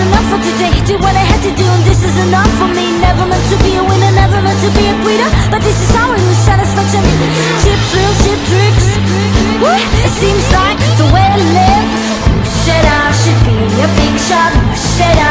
enough for today. Did what I had to do and this is enough for me. Never meant to be a winner, never meant to be a quitter But this is how I lose satisfaction. Chip thrill, chip tricks. Woo! It seems like the way to live. Who said I should be a big shot? Who said I